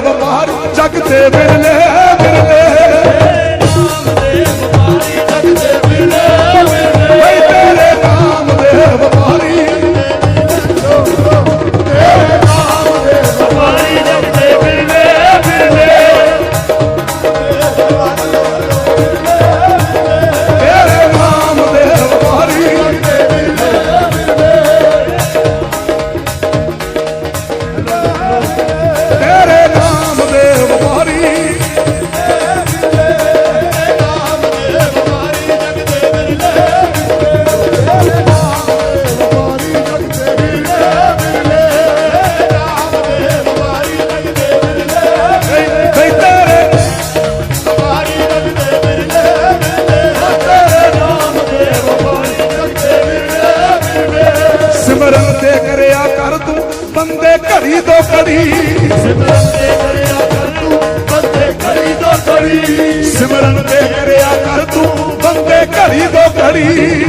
ਬਾਹਰ ਜਗ ਤੇ ਬਿਰਲੇ ਸਿਮਰਨ ਤੇ ਕਰਿਆ ਕਰ ਤੂੰ, ਬੰਦੇ ਘੜੀ ਤੋਂ ਘੜੀ। ਸਿਮਰਨ ਤੇ ਕਰਿਆ ਕਰ ਤੂੰ, ਬੰਦੇ ਘੜੀ ਤੋਂ ਘੜੀ।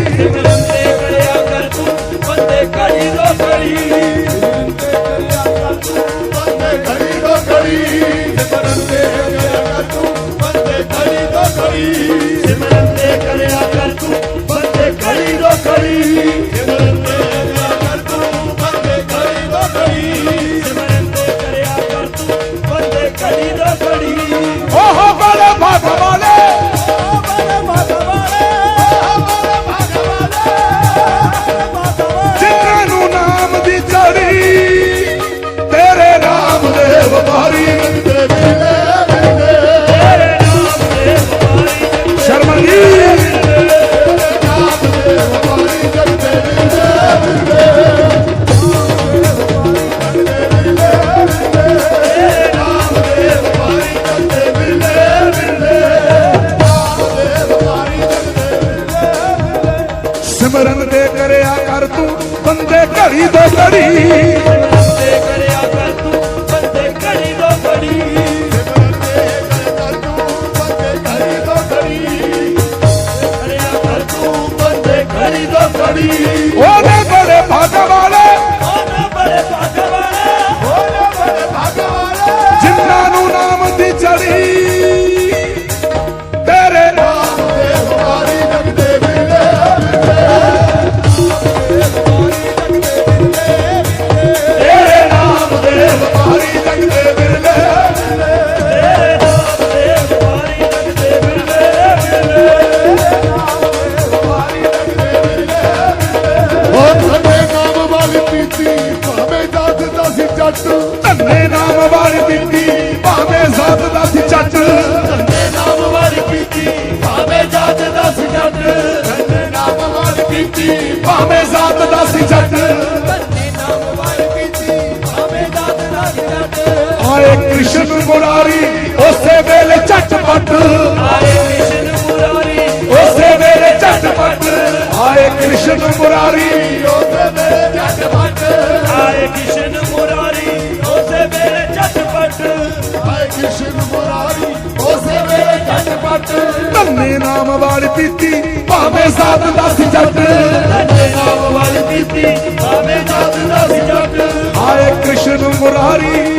ਓਹ ਸਿਮਰਨ ਤੇ ਕਰਿਆ ਕਰ ਤੂੰ ਬੰਦੇ ਘੜੀ ਤੋਂ ਘੜੀ। ਭਾਵੇਂ ਸੱਤ ਦਾ ਸੀ ਚੱਟ ਆਏ ਕ੍ਰਿਸ਼ਨ ਮੁਰਾਰੀ, ਉਸੇ ਵੇਲੇ ਝਟਪਟ। ਉਸੇ ਵੇਲੇ ਝਟਪਟ। ਆਏ ਕ੍ਰਿਸ਼ਨ ਮੁਰਾਰੀ ਆਏ ਕਿਸ਼ਨ ਮੁਰਾਰੀ, ਉਸੇ ਵੇਲੇ ਝਟਪਟ। ਧੰਨੇ ਨਾਮ ਵਾਲੀ ਪੀਤੀ, ਭਾਵੇਂ ਸੱਤ ਦਾ ਸੀ ਜੱਟ। ਧੰਨੇ ਨਾਮ ਵਾਲੀ ਭਾਵੇਂ ਜੱਟ ਦਾ ਸੀ ਜੱਟ ਆਏ ਕ੍ਰਿਸ਼ਨ ਮੁਰਾਰੀ।